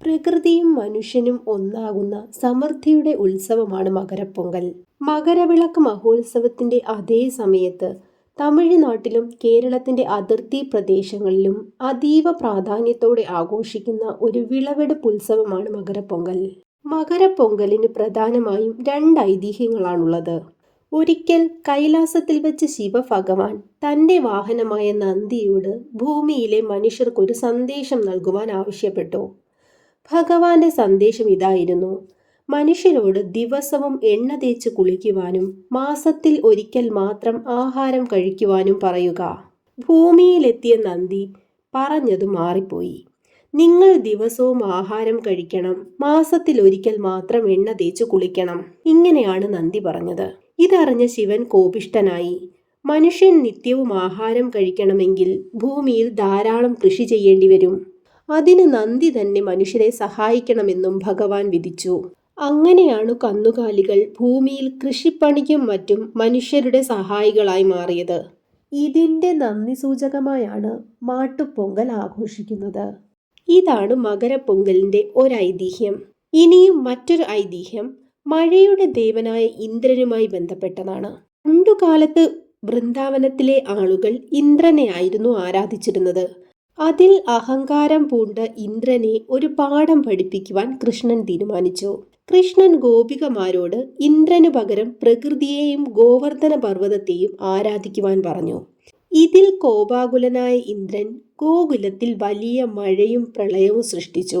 പ്രകൃതിയും മനുഷ്യനും ഒന്നാകുന്ന സമൃദ്ധിയുടെ ഉത്സവമാണ് മകരപ്പൊങ്കൽ. മകരവിളക്ക് മഹോത്സവത്തിന്റെ അതേ സമയത്ത് തമിഴ്നാട്ടിലും കേരളത്തിന്റെ അതിർത്തി പ്രദേശങ്ങളിലും അതീവ പ്രാധാന്യത്തോടെ ആഘോഷിക്കുന്ന ഒരു വിളവെടുപ്പ് ഉത്സവമാണ് മകരപ്പൊങ്കൽ. മകരപ്പൊങ്കലിന് പ്രധാനമായും രണ്ട് ഐതിഹ്യങ്ങളാണുള്ളത്. ഒരിക്കൽ കൈലാസത്തിൽ വെച്ച് ശിവഭഗവാൻ തന്റെ വാഹനമായ നന്ദിയോട് ഭൂമിയിലെ മനുഷ്യർക്കൊരു സന്ദേശം നൽകുവാൻ ആവശ്യപ്പെട്ടു. ഭഗവാന്റെ സന്ദേശം ഇതായിരുന്നു. മനുഷ്യരോട് ദിവസവും എണ്ണ തേച്ച് കുളിക്കുവാനും മാസത്തിൽ ഒരിക്കൽ മാത്രം ആഹാരം കഴിക്കുവാനും പറയുക. ഭൂമിയിലെത്തിയ നന്ദി പറഞ്ഞത് മാറിപ്പോയി. നിങ്ങൾ ദിവസവും ആഹാരം കഴിക്കണം മാസത്തിൽ ഒരിക്കൽ മാത്രം എണ്ണ തേച്ച് കുളിക്കണം ഇങ്ങനെയാണ് നന്ദി പറഞ്ഞത്. ഇതറിഞ്ഞ ശിവൻ കോപിഷ്ടനായി മനുഷ്യൻ നിത്യവും ആഹാരം കഴിക്കണമെങ്കിൽ ഭൂമിയിൽ ധാരാളം കൃഷി ചെയ്യേണ്ടി വരും. അതിന് നന്ദി തന്നെ മനുഷ്യരെ സഹായിക്കണമെന്നും ഭഗവാൻ വിധിച്ചു. അങ്ങനെയാണ് കന്നുകാലികൾ ഭൂമിയിൽ കൃഷിപ്പണിക്കും മറ്റും മനുഷ്യരുടെ സഹായികളായി മാറിയത്. ഇതിന്റെ നന്ദി സൂചകമായാണ് മാട്ടുപൊങ്കൽ ആഘോഷിക്കുന്നത്. ഇതാണ് മകരപ്പൊങ്കലിന്റെ ഒരൈതിഹ്യം. ഇനിയും മറ്റൊരു ഐതിഹ്യം മഴയുടെ ദേവനായ ഇന്ദ്രനുമായി ബന്ധപ്പെട്ടതാണ്. പണ്ടുകാലത്ത് വൃന്ദാവനത്തിലെ ആളുകൾ ഇന്ദ്രനെ ആയിരുന്നു ആരാധിച്ചിരുന്നത്. അതിൽ അഹങ്കാരം പൂണ്ട് ഇന്ദ്രനെ ഒരു പാഠം പഠിപ്പിക്കുവാൻ കൃഷ്ണൻ തീരുമാനിച്ചു. കൃഷ്ണൻ ഗോപികമാരോട് ഇന്ദ്രനു പകരം പ്രകൃതിയെയും ഗോവർദ്ധന പർവതത്തെയും ആരാധിക്കുവാൻ പറഞ്ഞു. ഇതിൽ കോപാകുലനായ ഇന്ദ്രൻ ഗോകുലത്തിൽ വലിയ മഴയും പ്രളയവും സൃഷ്ടിച്ചു.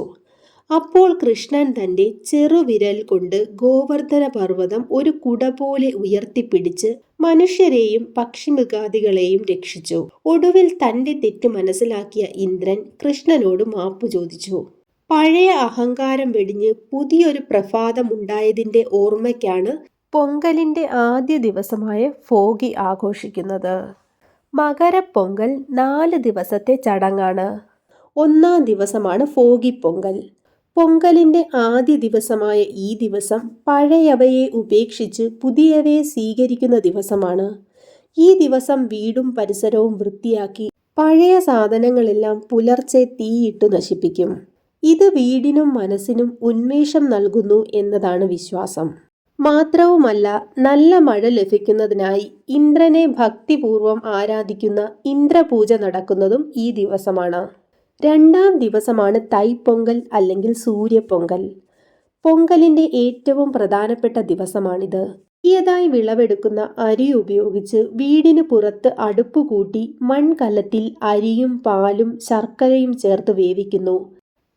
അപ്പോൾ കൃഷ്ണൻ തന്റെ ചെറുവിരൽ കൊണ്ട് ഗോവർദ്ധന പർവതം ഒരു കുട പോലെ ഉയർത്തിപ്പിടിച്ച് മനുഷ്യരെയും പക്ഷിമൃഗാദികളെയും രക്ഷിച്ചു. ഒടുവിൽ തന്റെ തെറ്റ് മനസ്സിലാക്കിയ ഇന്ദ്രൻ കൃഷ്ണനോട് മാപ്പു ചോദിച്ചു. പഴയ അഹങ്കാരം വെടിഞ്ഞ് പുതിയൊരു പ്രഭാതം ഉണ്ടായതിന്റെ ഓർമ്മയ്ക്കാണ് പൊങ്കലിന്റെ ആദ്യ ദിവസമായ ഫോഗി ആഘോഷിക്കുന്നത്. മകരപ്പൊങ്കൽ നാല് ദിവസത്തെ ചടങ്ങാണ്. ഒന്നാം ദിവസമാണ് ഫോഗി പൊങ്കൽ. പൊങ്കലിന്റെ ആദ്യ ദിവസമായ ഈ ദിവസം പഴയവയെ ഉപേക്ഷിച്ച് പുതിയവയെ സ്വീകരിക്കുന്ന ദിവസമാണ്. ഈ ദിവസം വീടും പരിസരവും വൃത്തിയാക്കി പഴയ സാധനങ്ങളെല്ലാം പുലർച്ചെ തീയിട്ട് നശിപ്പിക്കും. ഇത് വീടിനും മനസ്സിനും ഉന്മേഷം നൽകുന്നു എന്നതാണ് വിശ്വാസം. മാത്രവുമല്ല നല്ല മഴ ലഭിക്കുന്നതിനായി ഇന്ദ്രനെ ഭക്തിപൂർവം ആരാധിക്കുന്ന ഇന്ദ്രപൂജ നടക്കുന്നതും ഈ ദിവസമാണ്. രണ്ടാം ദിവസമാണ് തൈപ്പൊങ്കൽ അല്ലെങ്കിൽ സൂര്യപ്പൊങ്കൽ പൊങ്കലിന്റെ ഏറ്റവും പ്രധാനപ്പെട്ട ദിവസമാണിത്. പുതിയതായി വിളവെടുക്കുന്ന അരി ഉപയോഗിച്ച് വീടിന് പുറത്ത് അടുപ്പ് കൂട്ടി മൺകലത്തിൽ അരിയും പാലും ശർക്കരയും ചേർത്ത് വേവിക്കുന്നു.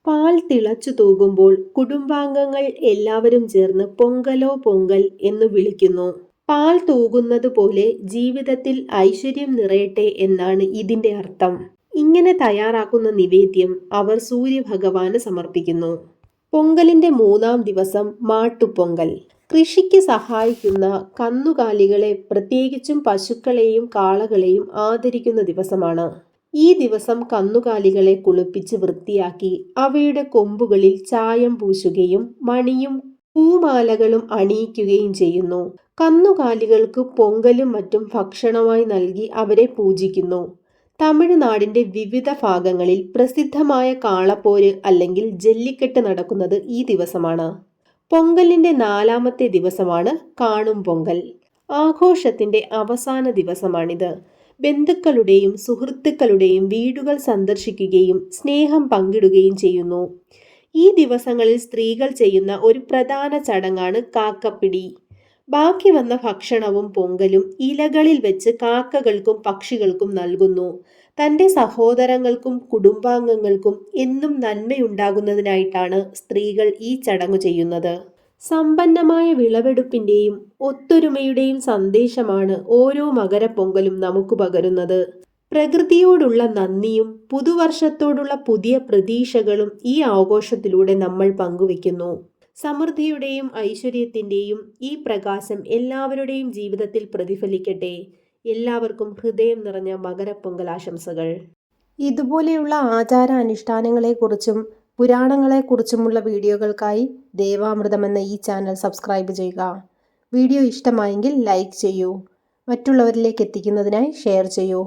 പാൽ തിളച്ചു തൂകുമ്പോൾ കുടുംബാംഗങ്ങൾ എല്ലാവരും ചേർന്ന് പൊങ്കലോ പൊങ്കൽ എന്ന് വിളിക്കുന്നു. പാൽ തൂകുന്നത് പോലെ ജീവിതത്തിൽ ഐശ്വര്യം നിറയട്ടെ എന്നാണ് ഇതിന്റെ അർത്ഥം. ഇങ്ങനെ തയ്യാറാക്കുന്ന നിവേദ്യം അവർ സൂര്യഭഗവാന് സമർപ്പിക്കുന്നു. പൊങ്കലിന്റെ മൂന്നാം ദിവസം മാട്ടുപൊങ്കൽ. കൃഷിക്ക് സഹായിക്കുന്ന കന്നുകാലികളെ പ്രത്യേകിച്ചും പശുക്കളെയും കാളകളെയും ആദരിക്കുന്ന ദിവസമാണ്. ഈ ദിവസം കന്നുകാലികളെ കുളിപ്പിച്ച് വൃത്തിയാക്കി അവയുടെ കൊമ്പുകളിൽ ചായം പൂശുകയും മണിയും പൂമാലകളും അണിയിക്കുകയും ചെയ്യുന്നു. കന്നുകാലികൾക്ക് പൊങ്കലും മറ്റും ഭക്ഷണമായി നൽകി അവരെ പൂജിക്കുന്നു. തമിഴ്നാടിന്റെ വിവിധ ഭാഗങ്ങളിൽ പ്രസിദ്ധമായ കാളപ്പോര് അല്ലെങ്കിൽ ജല്ലിക്കെട്ട് നടക്കുന്നത് ഈ ദിവസമാണ്. പൊങ്കലിന്റെ നാലാമത്തെ ദിവസമാണ് കാണും പൊങ്കൽ. ആഘോഷത്തിന്റെ അവസാന ദിവസമാണിത്. ബന്ധുക്കളുടെയും സുഹൃത്തുക്കളുടെയും വീടുകൾ സന്ദർശിക്കുകയും സ്നേഹം പങ്കിടുകയും ചെയ്യുന്നു. ഈ ദിവസങ്ങളിൽ സ്ത്രീകൾ ചെയ്യുന്ന ഒരു പ്രധാന ചടങ്ങാണ് കാക്കപ്പിടി. ബാക്കി വന്ന ഭക്ഷണവും പൊങ്കലും ഇലകളിൽ വെച്ച് കാക്കകൾക്കും പക്ഷികൾക്കും നൽകുന്നു. തന്റെ സഹോദരങ്ങൾക്കും കുടുംബാംഗങ്ങൾക്കും എന്നും നന്മയുണ്ടാകുന്നതിനായിട്ടാണ് സ്ത്രീകൾ ഈ ചടങ്ങു ചെയ്യുന്നത്. സമ്പന്നമായ വിളവെടുപ്പിന്റെയും ഒത്തൊരുമയുടെയും സന്ദേശമാണ് ഓരോ മകരപ്പൊങ്കലും നമുക്ക് പകരുന്നത്. പ്രകൃതിയോടുള്ള നന്ദിയും പുതുവർഷത്തോടുള്ള പുതിയ പ്രതീക്ഷകളും ഈ ആഘോഷത്തിലൂടെ നമ്മൾ പങ്കുവെക്കുന്നു സമൃദ്ധിയുടെയും ഐശ്വര്യത്തിന്റെയും ഈ പ്രകാശം എല്ലാവരുടെയും ജീവിതത്തിൽ പ്രതിഫലിക്കട്ടെ. എല്ലാവർക്കും ഹൃദയം നിറഞ്ഞ മകരപ്പൊങ്കലാശംസകൾ ഇതുപോലെയുള്ള ആചാര അനുഷ്ഠാനങ്ങളെക്കുറിച്ചും പുരാണങ്ങളെക്കുറിച്ചുമുള്ള വീഡിയോകൾക്കായി ദേവാമൃതം എന്ന ഈ ചാനൽ സബ്സ്ക്രൈബ് ചെയ്യുക. വീഡിയോ ഇഷ്ടമായെങ്കിൽ ലൈക്ക് ചെയ്യൂ. മറ്റുള്ളവരിലേക്ക് എത്തിക്കുന്നതിനായി ഷെയർ ചെയ്യൂ.